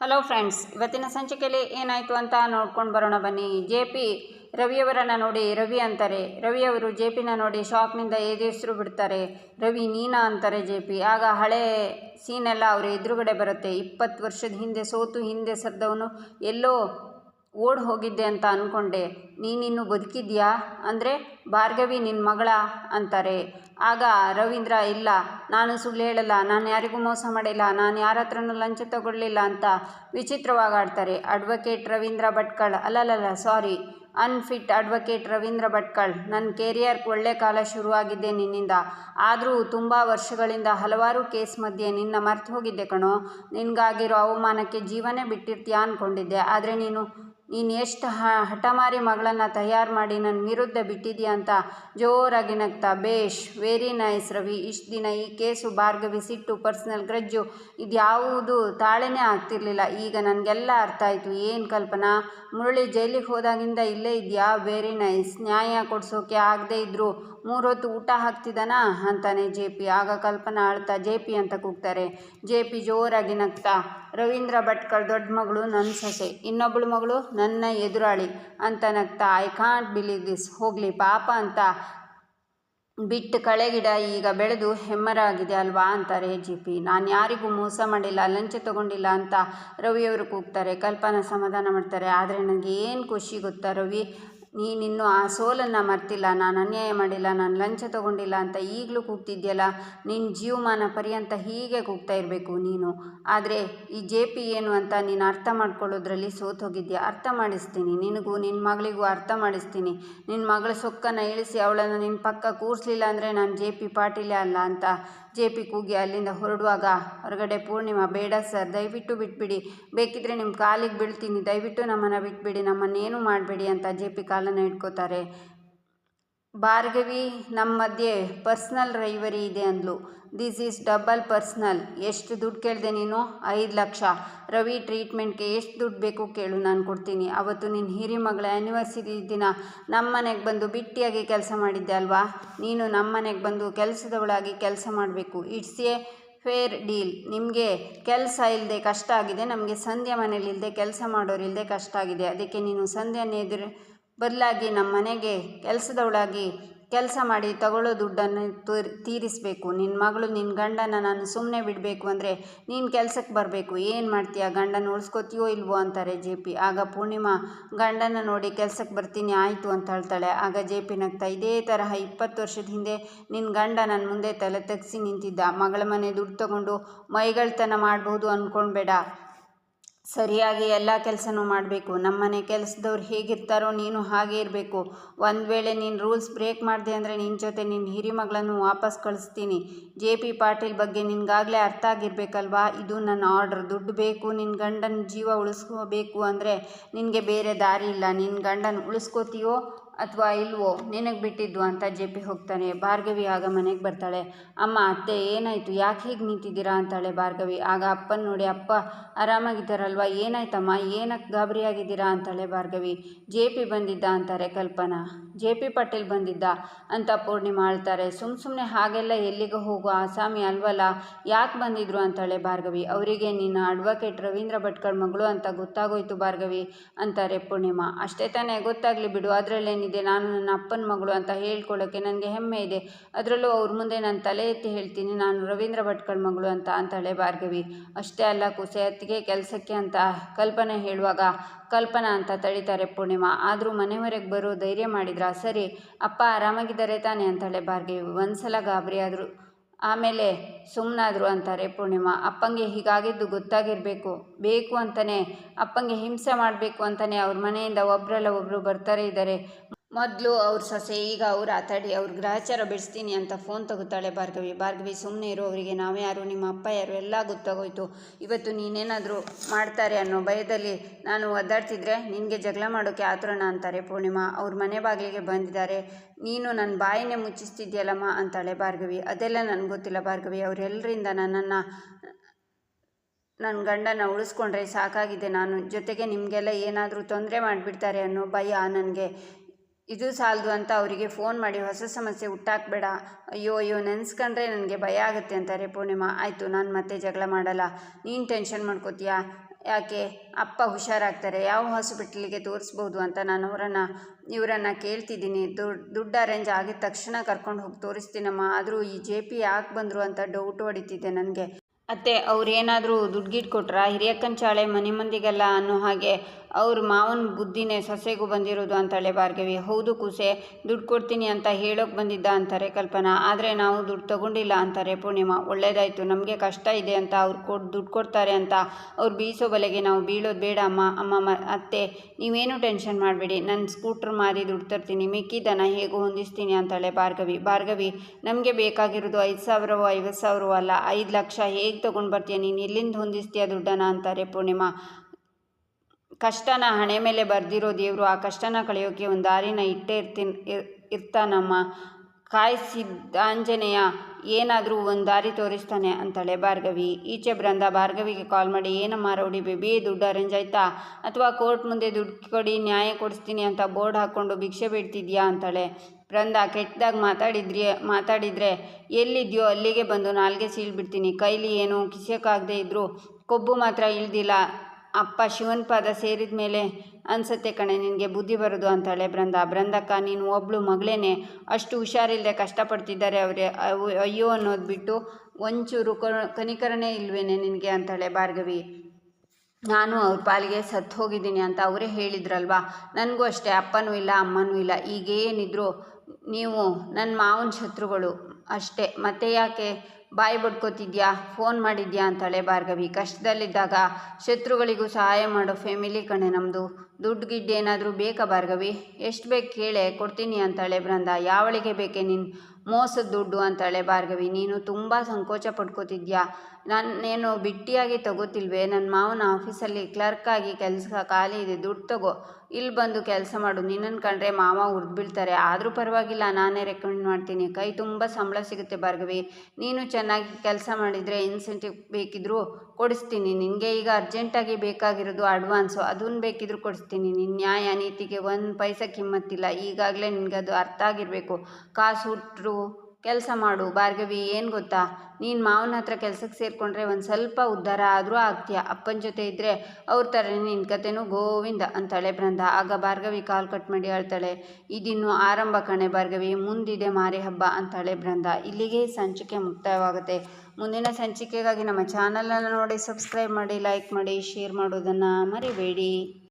Hello friends ಇವತ್ತಿನ ಸಂಚಿಕೆಯಲ್ಲಿ ಏನಾಯಿತು ಅಂತ ನೋಡ್ಕೊಂಡು ಬರೋಣ ಬನ್ನಿ. ಜೆ ಪಿ ರವಿಯವರನ್ನು ನೋಡಿ, ರವಿ ಅಂತಾರೆ. ರವಿಯವರು ಜೆ ಪಿನ ನೋಡಿ ಶಾಕ್ನಿಂದ ಎದುರಿಸ್ರು ಬಿಡ್ತಾರೆ. ರವಿ, ನೀನಾ ಅಂತಾರೆ ಜೆ ಪಿ ಆಗ ಹಳೆ ಸೀನೆಲ್ಲ ಅವರ ಎದುರುಗಡೆ ಬರುತ್ತೆ. ಇಪ್ಪತ್ತು ವರ್ಷದ ಹಿಂದೆ, ಸೋತು ಹಿಂದೆ ಸದ್ದವನು ಎಲ್ಲೋ ಓಡ್ ಹೋಗಿದ್ದೆ ಅಂತ ಅಂದ್ಕೊಂಡೆ ನೀನಿನ್ನು ಬದುಕಿದ್ಯಾ? ಅಂದರೆ ಭಾರ್ಗವಿ ನಿನ್ನ ಮಗಳ ಅಂತಾರೆ. ಆಗ, ರವೀಂದ್ರ, ಇಲ್ಲ, ನಾನು ಸುಳ್ಳು ಹೇಳಲ್ಲ, ನಾನು ಯಾರಿಗೂ ಮೋಸ ಮಾಡಿಲ್ಲ, ನಾನು ಯಾರ ಹತ್ರನೂ ಲಂಚ ತಗೊಳ್ಳಿಲ್ಲ ಅಂತ ವಿಚಿತ್ರವಾಗಿ ಆಡ್ತಾರೆ ಅಡ್ವೊಕೇಟ್ ರವೀಂದ್ರ ಭಟ್ಕಳ್ ಅಲ್ಲಲ್ಲ sorry, unfit advocate Ravindra Bhatkal ನನ್ನ ಕೆರಿಯರ್ ಒಳ್ಳೆ ಕಾಲ ಶುರುವಾಗಿದ್ದೆ ನಿನ್ನಿಂದ. ಆದರೂ ತುಂಬ ವರ್ಷಗಳಿಂದ ಹಲವಾರು ಕೇಸ್ ಮಧ್ಯೆ ನಿನ್ನ ಮರ್ತು ಹೋಗಿದ್ದೆ ಕಣೋ. ನಿನಗಾಗಿರೋ ಅವಮಾನಕ್ಕೆ ಜೀವನೇ ಬಿಟ್ಟಿರ್ತೀಯ ಅಂದ್ಕೊಂಡಿದ್ದೆ ಆದರೆ ನೀನು ನೀನು ಎಷ್ಟು ಹ, ಹಠಮಾರಿ ಮಗಳನ್ನು ತಯಾರು ಮಾಡಿ ನನ್ನ ವಿರುದ್ಧ ಬಿಟ್ಟಿದ್ಯಾ ಅಂತ ಜೋರಾಗಿ ನಗ್ತಾ, ಬೇಷ್, ವೆರಿ ನೈಸ್ ರವಿ, ಇಷ್ಟು ದಿನ ಈ ಕೇಸು ಭಾರ್ಗವಿ, ಸಿಟ್ಟು, ಪರ್ಸ್ನಲ್ ಗ್ರಜ್ಜು ಇದ್ಯಾವುದು ತಾಳೆನೇ ಆಗ್ತಿರ್ಲಿಲ್ಲ. ಈಗ ನನಗೆಲ್ಲ ಅರ್ಥ ಆಯಿತು. ಏನು ಕಲ್ಪನಾ? ಮುರಳಿ ಜೈಲಿಗೆ ಹೋದಾಗಿಂದ ಇಲ್ಲೇ ಇದೆಯಾ? Very nice. ನ್ಯಾಯ ಕೊಡಿಸೋಕೆ ಆಗದೇ ಇದ್ದರೂ ಮೂರೊತ್ತು ಊಟ ಹಾಕ್ತಿದ್ದಾನಾ? ಅಂತಾನೆ ಜೆ ಪಿ. ಆಗ ಕಲ್ಪನಾ ಆಳ್ತಾ ಜೆ ಪಿ ಅಂತ ಕೂಗ್ತಾರೆ. ಜೆ ಪಿ ಜೋರಾಗಿ ನಗ್ತಾ, ರವೀಂದ್ರ ಭಟ್ಕಳ್ ದೊಡ್ಡ ಮಗಳು ನನ್ನ ಸೊಸೆ ಇನ್ನೊಬ್ಬಳು ಮಗಳು ನನ್ನ ಎದುರಾಳಿ ಅಂತ ನಗ್ತಾ ಐ ಕಾಂಟ್ ಬಿಲೀವ್ ದಿಸ್ ಹೋಗಲಿ ಪಾಪ ಅಂತ ಬಿಟ್ಟು ಕಳೆಗಿಡ ಈಗ ಬೆಳೆದು ಹೆಮ್ಮರಾಗಿದೆ ಅಲ್ವಾ? ಅಂತಾರೆ ಜಿ ಪಿ. ನಾನು ಯಾರಿಗೂ ಮೋಸ ಮಾಡಿಲ್ಲ, ಲಂಚ ತಗೊಂಡಿಲ್ಲ ಅಂತ ರವಿಯವರು ಕೂಗ್ತಾರೆ. ಕಲ್ಪನಾ ಸಮಾಧಾನ ಮಾಡ್ತಾರೆ. ಆದರೆ ನನಗೆ ಏನು ಖುಷಿ ಗೊತ್ತಾ ರವಿ? ನೀನಿನ್ನೂ ಆ ಸೋಲನ್ನು ಮರ್ತಿಲ್ಲ, ನಾನು ಅನ್ಯಾಯ ಮಾಡಿಲ್ಲ, ನಾನು ಲಂಚ ತಗೊಂಡಿಲ್ಲ ಅಂತ ಈಗಲೂ ಕೂಗ್ತಿದ್ಯಲ್ಲ ನಿನ್ನ ಜೀವಮಾನ ಪರ್ಯಂತ ಹೀಗೆ ಕೂಗ್ತಾ ಇರಬೇಕು ನೀನು. ಆದರೆ ಈ ಜೆ ಪಿ ಏನು ಅಂತ ನೀನು ಅರ್ಥ ಮಾಡ್ಕೊಳ್ಳೋದ್ರಲ್ಲಿ ಸೋತೋಗಿದ್ಯಾ? ಅರ್ಥ ಮಾಡಿಸ್ತೀನಿ. ನಿನಗೂ ನಿನ್ನ ಮಗಳಿಗೂ ಅರ್ಥ ಮಾಡಿಸ್ತೀನಿ. ನಿನ್ನ ಮಗಳ ಸೊಕ್ಕನ್ನು ಇಳಿಸಿ ಅವಳನ್ನು ನಿನ್ನ ಪಕ್ಕ ಕೂರಿಸ್ಲಿಲ್ಲ ಅಂದರೆ ನಾನು ಜೆ ಪಿ ಪಾಟೀಲೇ ಅಲ್ಲ ಅಂತ ಜೆ ಪಿ ಕೂಗಿ ಅಲ್ಲಿಂದ ಹೊರಡುವಾಗ, ಹೊರಗಡೆ ಪೂರ್ಣಿಮಾ, ಬೇಡ ಸರ್, ದಯವಿಟ್ಟು ಬಿಟ್ಬಿಡಿ. ಬೇಕಿದ್ರೆ ನಿಮ್ಮ ಕಾಲಿಗೆ ಬೀಳ್ತೀನಿ, ದಯವಿಟ್ಟು ನಮ್ಮನ್ನು ಬಿಟ್ಬಿಡಿ, ನಮ್ಮನ್ನೇನು ಮಾಡಬೇಡಿ ಅಂತ ಜೆ ಪಿ ಕಾಲನ್ನು ಇಟ್ಕೋತಾರೆ ಭಾರ್ಗವಿ ನಮ್ಮ ಮಧ್ಯೆ ಪರ್ಸ್ನಲ್ ರೈವರಿ ಇದೆ ಅಂದ್ಲು. This is double personal. ಎಷ್ಟು ದುಡ್ಡು ಕೇಳಿದೆ ನೀನು? ಐದು ಲಕ್ಷ. ರವಿ ಟ್ರೀಟ್ಮೆಂಟ್ಗೆ ಎಷ್ಟು ದುಡ್ಡು ಬೇಕು ಕೇಳು, ನಾನು ಕೊಡ್ತೀನಿ. ಅವತ್ತು ನಿನ್ನ ಹಿರಿ ಮಗಳ ಆ್ಯನಿವರ್ಸರಿ ದಿನ ನಮ್ಮ ಮನೆಗೆ ಬಂದು ಬಿಟ್ಟಿಯಾಗಿ ಕೆಲಸ ಮಾಡಿದ್ದೆ ಅಲ್ವಾ? ನೀನು ನಮ್ಮ ಮನೆಗೆ ಬಂದು ಕೆಲಸದವಳಾಗಿ ಕೆಲಸ ಮಾಡಬೇಕು. It's a fair deal. ನಿಮಗೆ ಕೆಲಸ ಇಲ್ಲದೆ ಕಷ್ಟ ಆಗಿದೆ, ನಮಗೆ ಸಂಧ್ಯಾ ಮನೇಲಿ ಇಲ್ಲದೆ ಕೆಲಸ ಮಾಡೋರಿಲ್ಲದೆ ಕಷ್ಟ ಆಗಿದೆ. ಅದಕ್ಕೆ ನೀನು ಸಂಧ್ಯಾನ ಎದುರು ಬದಲಾಗಿ ನಮ್ಮ ಮನೆಗೆ ಕೆಲಸದವಳಾಗಿ ಕೆಲಸ ಮಾಡಿ ತಗೊಳ್ಳೋ ದುಡ್ಡನ್ನು ತೋರ್, ತೀರಿಸಬೇಕು. ನಿನ್ನ ಮಗಳು ನಿನ್ನ ಗಂಡನ ನಾನು ಸುಮ್ಮನೆ ಬಿಡಬೇಕು ಅಂದರೆ ನೀನು ಕೆಲಸಕ್ಕೆ ಬರಬೇಕು. ಏನು ಮಾಡ್ತೀಯ? ಗಂಡನ ಉಳಿಸ್ಕೋತೀಯೋ ಇಲ್ವೋ ಅಂತಾರೆ ಜೆ ಪಿ. ಆಗ ಪೂರ್ಣಿಮಾ ಗಂಡನ ನೋಡಿ ಕೆಲಸಕ್ಕೆ ಬರ್ತೀನಿ, ಆಯಿತು ಅಂತ ಹೇಳ್ತಾಳೆ. ಆಗ ಜೆ ಪಿ ನಗ್ತಾ, ಇದೇ ತರಹ ಇಪ್ಪತ್ತು ವರ್ಷದ ಹಿಂದೆ ನಿನ್ನ ಗಂಡ ನನ್ನ ಮುಂದೆ ತಲೆ ತಗ್ಸಿ ನಿಂತಿದ್ದ. ಮಗಳ ಮನೆ ದುಡ್ಡು ತಗೊಂಡು ಮೈಗಳ್ತನ ಮಾಡಬಹುದು ಅಂದ್ಕೊಳ್ಬೇಡ ಸರಿಯಾಗಿ ಎಲ್ಲ ಕೆಲಸನೂ ಮಾಡಬೇಕು. ನಮ್ಮನೆ ಕೆಲಸದವ್ರು ಹೇಗಿರ್ತಾರೋ ನೀನು ಹಾಗೆ ಇರಬೇಕು. ಒಂದು ವೇಳೆ ನೀನು ರೂಲ್ಸ್ ಬ್ರೇಕ್ ಮಾಡಿದೆ ಅಂದರೆ ನಿನ್ನ ಜೊತೆ ನಿನ್ನ ಹಿರಿಮಗಳನ್ನು ವಾಪಸ್ ಕಳಿಸ್ತೀನಿ. ಜೆ ಪಿ ಪಾಟೀಲ್ ಬಗ್ಗೆ ನಿನಗಾಗಲೇ ಅರ್ಥ ಆಗಿರಬೇಕಲ್ವಾ? ಇದು ನನ್ನ ಆರ್ಡ್ರ್. ದುಡ್ಡು ಬೇಕು ನಿನ್ನ ಗಂಡನ ಜೀವ ಉಳಿಸ್ಕೋಬೇಕು ಅಂದರೆ ನಿನಗೆ ಬೇರೆ ದಾರಿ ಇಲ್ಲ. ನಿನ್ನ ಗಂಡನ ಉಳಿಸ್ಕೋತೀಯೋ ಅಥವಾ ಇಲ್ವೋ, ನಿನಗೆ ಬಿಟ್ಟಿದ್ದು ಅಂತ ಜೆ ಪಿ ಹೋಗ್ತಾನೆ. ಭಾರ್ಗವಿ ಆಗ ಮನೆಗೆ ಬರ್ತಾಳೆ. ಅಮ್ಮ, ಅತ್ತೆ, ಏನಾಯಿತು? ಯಾಕೆ ಹೀಗೆ ನಿಂತಿದ್ದೀರಾ ಅಂತಾಳೆ ಭಾರ್ಗವಿ. ಆಗ ಅಪ್ಪನ ನೋಡಿ, ಅಪ್ಪ, ಆರಾಮಾಗಿದ್ದಾರಲ್ವ? ಏನಾಯ್ತಮ್ಮ? ಏನಕ್ಕೆ ಗಾಬರಿಯಾಗಿದ್ದೀರಾ ಅಂತಾಳೆ ಭಾರ್ಗವಿ. ಜೆ ಪಿ ಬಂದಿದ್ದ ಅಂತಾರೆ ಕಲ್ಪನಾ. ಜೆ ಪಿ ಪಟೇಲ್ ಬಂದಿದ್ದ ಅಂತ ಪೂರ್ಣಿಮಾ ಆಳ್ತಾರೆ ಸುಮ್ಮ ಸುಮ್ಮನೆ ಹಾಗೆಲ್ಲ ಎಲ್ಲಿಗೆ ಹೋಗೋ, ಆಸಾಮಿ ಅಲ್ವಲ್ಲ? ಯಾಕೆ ಬಂದಿದ್ರು ಅಂತಾಳೆ ಭಾರ್ಗವಿ. ಅವರಿಗೆ ನಿನ್ನ ಅಡ್ವೊಕೇಟ್ ರವೀಂದ್ರ ಭಟ್ಕಳ್ ಮಗಳು ಅಂತ ಗೊತ್ತಾಗೋಯ್ತು ಭಾರ್ಗವಿ, ಅಂತಾರೆ ಪೂರ್ಣಿಮಾ. ಅಷ್ಟೇ ತಾನೇ, ಗೊತ್ತಾಗಲಿ ಬಿಡು. ಅದರಲ್ಲೇನಿದೆ ನಾನು ನನ್ನ ಅಪ್ಪನ ಮಗಳು ಅಂತ ಹೇಳ್ಕೊಳ್ಳೋಕ್ಕೆ ನನಗೆ ಹೆಮ್ಮೆ ಇದೆ. ಅದರಲ್ಲೂ ಅವ್ರ ಮುಂದೆ ನಾನು ತಲೆ ಎತ್ತಿ ಹೇಳ್ತೀನಿ, ನಾನು ರವೀಂದ್ರ ಭಟ್ಕಳ್ ಮಗಳು ಅಂತ ಅಂತಾಳೆ ಭಾರ್ಗವಿ. ಅಷ್ಟೇ ಅಲ್ಲ ಕುಸೆ, ಅತ್ತಿಗೆ ಕೆಲಸಕ್ಕೆ ಅಂತ ಕಲ್ಪನೆ ಹೇಳುವಾಗ ಕಲ್ಪನಾ ಅಂತ ತಳಿತಾರೆ ಪೂರ್ಣಿಮಾ. ಆದರೂ ಮನೆವರೆಗೆ ಬರೋ ಧೈರ್ಯ ಮಾಡಿದ್ರ? ಸರಿ, ಅಪ್ಪ ಆರಾಮಾಗಿದ್ದಾರೆ ತಾನೆ ಅಂತಾಳೆ ಭಾರ್ಗವಿ. ಒಂದ್ಸಲ ಗಾಬರಿ ಆದರು, ಆಮೇಲೆ ಸುಮ್ಮನಾದ್ರು ಅಂತಾರೆ ಪೂರ್ಣಿಮಾ. ಅಪ್ಪಂಗೆ ಹೀಗಾಗಿದ್ದು ಗೊತ್ತಾಗಿರಬೇಕು. ಬೇಕು ಅಂತಲೇ ಅಪ್ಪಂಗೆ ಹಿಂಸೆ ಮಾಡಬೇಕು ಅಂತಲೇ ಅವ್ರ ಮನೆಯಿಂದ ಒಬ್ಬರಲ್ಲ ಒಬ್ಬರು ಬರ್ತಾರೆ ಇದ್ದಾರೆ. ಮೊದಲು ಅವ್ರ ಸೊಸೆ, ಈಗ ಅವ್ರು ಆತಾಡಿ, ಅವ್ರ ಗ್ರಹಚಾರ ಬಿಡಿಸ್ತೀನಿ ಅಂತ ಫೋನ್ ತಗೋತಾಳೆ ಭಾರ್ಗವಿ. ಭಾರ್ಗವಿ ಸುಮ್ಮನೆ ಇರೋ, ಅವರಿಗೆ ನಾವೇ ಯಾರು, ನಿಮ್ಮ ಅಪ್ಪ ಯಾರು, ಎಲ್ಲ ಗೊತ್ತಾಗೋಯ್ತು. ಇವತ್ತು ನೀನೇನಾದರೂ ಮಾಡ್ತಾರೆ ಅನ್ನೋ ಭಯದಲ್ಲಿ ನಾನು ಒದ್ದಾಡ್ತಿದ್ರೆ ನಿನಗೆ ಜಗಳ ಮಾಡೋಕ್ಕೆ ಆತುರಣ ಅಂತಾರೆ ಪೂರ್ಣಿಮಾ. ಅವ್ರ ಮನೆ ಬಾಗಿಲಿಗೆ ಬಂದಿದ್ದಾರೆ. ನೀನು ನನ್ನ ಬಾಯಿನೇ ಮುಚ್ಚಿಸ್ತಿದ್ಯಲ್ಲಮ್ಮ ಅಂತಾಳೆ ಭಾರ್ಗವಿ. ಅದೆಲ್ಲ ನನಗೆ ಗೊತ್ತಿಲ್ಲ ಭಾರ್ಗವಿ. ಅವರೆಲ್ಲರಿಂದ ನನ್ನನ್ನು ನನ್ನ ಗಂಡನ ಉಳಿಸ್ಕೊಂಡ್ರೆ ಸಾಕಾಗಿದೆ ನಾನು. ಜೊತೆಗೆ ನಿಮಗೆಲ್ಲ ಏನಾದರೂ ತೊಂದರೆ ಮಾಡಿಬಿಡ್ತಾರೆ ಅನ್ನೋ ಭಯ ನನಗೆ. ಇದು ಸಾಲದು ಅಂತ ಅವರಿಗೆ ಫೋನ್ ಮಾಡಿ ಹೊಸ ಸಮಸ್ಯೆ ಹುಟ್ಟಾಕ್ಬೇಡ. ಅಯ್ಯೋ ಅಯ್ಯೋ, ನೆನೆಸ್ಕೊಂಡ್ರೆ ನನಗೆ ಭಯ ಆಗುತ್ತೆ ಅಂತಾರೆ ಪೂರ್ಣಿಮಾ. ಆಯಿತು, ನಾನು ಮತ್ತೆ ಜಗಳ ಮಾಡಲ್ಲ. ನೀನು ಟೆನ್ಷನ್ ಮಾಡ್ಕೋತೀಯಾ? ಯಾಕೆ? ಅಪ್ಪ ಹುಷಾರಾಗ್ತಾರೆ. ಯಾವ ಹಾಸ್ಪಿಟ್ಲಿಗೆ ತೋರಿಸ್ಬೋದು ಅಂತ ನಾನು ಅವರನ್ನು, ಇವರನ್ನು ಕೇಳ್ತಿದ್ದೀನಿ. ದುಡ್ಡು ಅರೇಂಜ್ ಆಗಿದ ತಕ್ಷಣ ಕರ್ಕೊಂಡು ಹೋಗಿ ತೋರಿಸ್ತೀನಮ್ಮ. ಆದರೂ ಈ ಜೆ ಪಿ ಯಾಕೆ ಬಂದರು ಅಂತ ಡೌಟ್ ಹೊಡಿತಿದ್ದೆ ನನಗೆ. ಅತ್ತೆ, ಅವ್ರು ಏನಾದರೂ ದುಡ್ಡು ಗಿಡ್ ಕೊಟ್ರಾ? ಹಿರಿಯಕ್ಕನ ಚಾಳೆ ಮನೆ ಮಂದಿಗೆಲ್ಲ ಅನ್ನೋ ಹಾಗೆ ಅವ್ರ ಮಾವನ ಬುದ್ಧಿನೇ ಸೊಸೆಗೂ ಬಂದಿರೋದು ಅಂತಾಳೆ ಭಾರ್ಗವಿ. ಹೌದು ಕೂಸೆ, ದುಡ್ಡು ಕೊಡ್ತೀನಿ ಅಂತ ಹೇಳೋಕೆ ಬಂದಿದ್ದ ಅಂತಾರೆ ಕಲ್ಪನಾ. ಆದರೆ ನಾವು ದುಡ್ಡು ತಗೊಂಡಿಲ್ಲ ಅಂತಾರೆ ಪೂರ್ಣಿಮಾ. ಒಳ್ಳೇದಾಯಿತು, ನಮಗೆ ಕಷ್ಟ ಇದೆ ಅಂತ ಅವ್ರು ಕೊಟ್ಟು ದುಡ್ಡು ಕೊಡ್ತಾರೆ ಅಂತ ಅವ್ರು ಬೀಸೋ ಬಲೆಗೆ ನಾವು ಬೀಳೋದು ಬೇಡ ಅಮ್ಮ ಅಮ್ಮ ಅತ್ತೆ. ನೀವೇನು ಟೆನ್ಷನ್ ಮಾಡಬೇಡಿ ನನ್ನ ಸ್ಕೂಟ್ರ್ ಮಾರಿ ದುಡ್ಡು ತರ್ತೀನಿ, ಮಿಕ್ಕಿದ್ದನ್ನು ಹೇಗೂ ಹೊಂದಿಸ್ತೀನಿ ಅಂತಾಳೆ ಭಾರ್ಗವಿ. ಭಾರ್ಗವಿ, ನಮಗೆ ಬೇಕಾಗಿರೋದು ಐದು ಸಾವಿರವೋ ಐವತ್ತು ಸಾವಿರವೋ ಅಲ್ಲ, ಐದು ಲಕ್ಷ ಹೇಗೆ ತೊಗೊಂಡು ಬರ್ತೀಯ ನೀನು? ಎಲ್ಲಿಂದ ಹೊಂದಿಸ್ತೀಯ ದುಡ್ಡನ್ನು? ಅಂತಾರೆ ಪೂರ್ಣಿಮಾ. ಕಷ್ಟನ ಹಣೆ ಮೇಲೆ ಬರೆದಿರೋ ದೇವರು, ಆ ಕಷ್ಟನ ಕಳೆಯೋಕ್ಕೆ ಒಂದು ದಾರಿನ ಇಟ್ಟೇ ಇರ್ತೀನಿ, ಇರ್, ಇರ್ತಾನಮ್ಮ. ಕಾಯಿಸಿದ್ದ ಆಂಜನೇಯ ಏನಾದರೂ ಒಂದು ದಾರಿ ತೋರಿಸ್ತಾನೆ ಅಂತಾಳೆ ಭಾರ್ಗವಿ. ಈಚೆ ಬೃಂದ ಭಾರ್ಗವಿಗೆ ಕಾಲ್ ಮಾಡಿ, ಏನಮ್ಮ ರೌಡಿ ಬೇಬಿ, ದುಡ್ಡು ಅರೇಂಜ್ ಆಯ್ತಾ? ಅಥವಾ ಕೋರ್ಟ್ ಮುಂದೆ ದುಡ್ಡು ಕೊಡಿ, ನ್ಯಾಯ ಕೊಡಿಸ್ತೀನಿ ಅಂತ ಬೋರ್ಡ್ ಹಾಕ್ಕೊಂಡು ಭಿಕ್ಷೆ ಬಿಡ್ತಿದ್ಯಾ? ಅಂತಾಳೆ. ಬೃಂದ ಕೆಟ್ಟದಾಗಿ ಮಾತಾಡಿದ್ರಿ, ಮಾತಾಡಿದರೆ, ಎಲ್ಲಿದ್ಯೋ, ಅಲ್ಲಿಗೆ ಬಂದು ನಾಲ್ಗೆ ಸೀಳ್ಬಿಡ್ತೀನಿ. ಕೈಲಿ ಏನು ಕಿಸಿಯೋಕ್ಕಾಗದೇ ಇದ್ದರೂ ಕೊಬ್ಬು ಮಾತ್ರ ಇಳ್ದಿಲ್ಲ ಅಪ್ಪ ಶಿವನ ಪಾದ ಸೇರಿದ ಮೇಲೆ ಅನ್ಸತ್ತೆ ಕಣೆ, ನಿನಗೆ ಬುದ್ಧಿ ಬರೋದು ಅಂತಾಳೆ ಬೃಂದ. ಬೃಂದಕ್ಕ, ನೀನು ಒಬ್ಳು ಮಗಳೇನೆ? ಅಷ್ಟು ಹುಷಾರಿಲ್ಲದೆ ಕಷ್ಟಪಡ್ತಿದ್ದಾರೆ ಅವರೇ. ಅಯ್ಯೋ ಅನ್ನೋದು ಬಿಟ್ಟು ಒಂಚೂರು ಕನಿಕರನೇ ಇಲ್ವೇನೆ ನಿನಗೆ ಅಂತಾಳೆ ಭಾರ್ಗವಿ. ನಾನು ಅವ್ರ ಪಾಲಿಗೆ ಸತ್ತು ಹೋಗಿದ್ದೀನಿ ಅಂತ ಅವರೇ ಹೇಳಿದ್ರಲ್ವಾ? ನನಗೂ ಅಷ್ಟೇ, ಅಪ್ಪನೂ ಇಲ್ಲ, ಅಮ್ಮನೂ ಇಲ್ಲ. ಈಗೇನಿದ್ರು ನೀವು ನನ್ನ ಮಾವನ ಶತ್ರುಗಳು ಅಷ್ಟೇ. ಮತ್ತೆ ಯಾಕೆ? ಬಾಯಿ ಬಡ್ಕೋತಿದ್ಯಾ? ಫೋನ್ ಮಾಡಿದ್ಯಾ ಅಂತಾಳೆ ಭಾರ್ಗವಿ. ಕಷ್ಟದಲ್ಲಿದ್ದಾಗ ಶತ್ರುಗಳಿಗೂ ಸಹಾಯ ಮಾಡೋ ಫ್ಯಾಮಿಲಿ ಕಣೆ ನಮ್ಮದು ದುಡ್ಡು ಗಿಡ್ಡು ಏನಾದರೂ ಬೇಕಾ ಭಾರ್ಗವಿ? ಎಷ್ಟು ಬೇಕು ಕೇಳೆ? ಕೊಡ್ತೀನಿ ಅಂತಾಳೆ ಬೃಂದ ಯಾವಳಿಗೆ ಬೇಕೆ ನಿನ್ನ ಮೋಸದ ದುಡ್ಡು ಅಂತಾಳೆ ಭಾರ್ಗವಿ. ನೀನು ತುಂಬ ಸಂಕೋಚ ಪಡ್ಕೋತಿದ್ಯಾ? ನಾನೇನು ಬಿಟ್ಟಿಯಾಗಿ ತಗೋತಿಲ್ವೇ? ನನ್ನ ಮಾವನ ಆಫೀಸಲ್ಲಿ ಕ್ಲರ್ಕಾಗಿ ಕೆಲಸ ಖಾಲಿ ಇದೆ. ದುಡ್ಡು ತಗೋ. ಇಲ್ಲಿ ಬಂದು ಕೆಲಸ ಮಾಡು ನಿನ್ನನ್ನು ಕಂಡ್ರೆ ಮಾವ ಉರ್ದು ಬೀಳ್ತಾರೆ. ಆದರೂ ಪರವಾಗಿಲ್ಲ, ನಾನೇ ರೆಕಮೆಂಡ್ ಮಾಡ್ತೀನಿ. ಕೈ ತುಂಬ ಸಂಬಳ ಸಿಗುತ್ತೆ ಭಾರ್ಗವಿ. ನೀನು ಚೆನ್ನಾಗಿ ಕೆಲಸ ಮಾಡಿದರೆ ಇನ್ಸೆಂಟಿವ್ ಬೇಕಿದ್ದರೂ ಕೊಡಿಸ್ತೀನಿ. ನಿನಗೆ ಈಗ ಅರ್ಜೆಂಟಾಗಿ ಬೇಕಾಗಿರೋದು ಅಡ್ವಾನ್ಸು ಅದನ್ನು ಬೇಕಿದ್ರೂ ಕೊಡಿಸ್ತೀನಿ. ನಿನ್ನ ನ್ಯಾಯ ನೀತಿಗೆ ಒಂದು ಪೈಸೆ ಕಿಮ್ಮತ್ತಿಲ್ಲ. ಈಗಾಗಲೇ ನಿನಗೆ ಅದು ಅರ್ಥ ಆಗಿರಬೇಕು. ಕಾಸು ಹುಟ್ಟರು ಕೆಲಸ ಮಾಡು. ಭಾರ್ಗವಿ, ಏನು ಗೊತ್ತಾ? ನೀನು ಮಾವನ ಹತ್ರ ಕೆಲಸಕ್ಕೆ ಸೇರಿಕೊಂಡ್ರೆ ಒಂದು ಸ್ವಲ್ಪ ಉದ್ಧಾರ ಆದರೂ ಆಗ್ತೀಯ? ಅಪ್ಪನ ಜೊತೆ ಇದ್ದರೆ ಅವ್ರ ಥರನೇ ನಿನ್ನ ಕತೆನೂ ಗೋವಿಂದ ಅಂತಾಳೆ ಬೃಂದ. ಆಗ ಭಾರ್ಗವಿ ಕಾಲು ಕಟ್ ಮಾಡಿ ಹೇಳ್ತಾಳೆ, ಇದಿನ್ನು ಆರಂಭ ಕಣೆ ಭಾರ್ಗವಿ, ಮುಂದಿದೆ ಮಾರಿ ಹಬ್ಬ ಅಂತಾಳೆ ಬೃಂದ. ಇಲ್ಲಿಗೆ ಸಂಚಿಕೆ ಮುಕ್ತಾಯವಾಗುತ್ತೆ ಮುಂದಿನ ಸಂಚಿಕೆಗಾಗಿ ನಮ್ಮ ಚಾನಲನ್ನು ನೋಡಿ ಸಬ್ಸ್ಕ್ರೈಬ್ ಮಾಡಿ, ಲೈಕ್ ಮಾಡಿ, ಶೇರ್ ಮಾಡೋದನ್ನು ಮರಿಬೇಡಿ.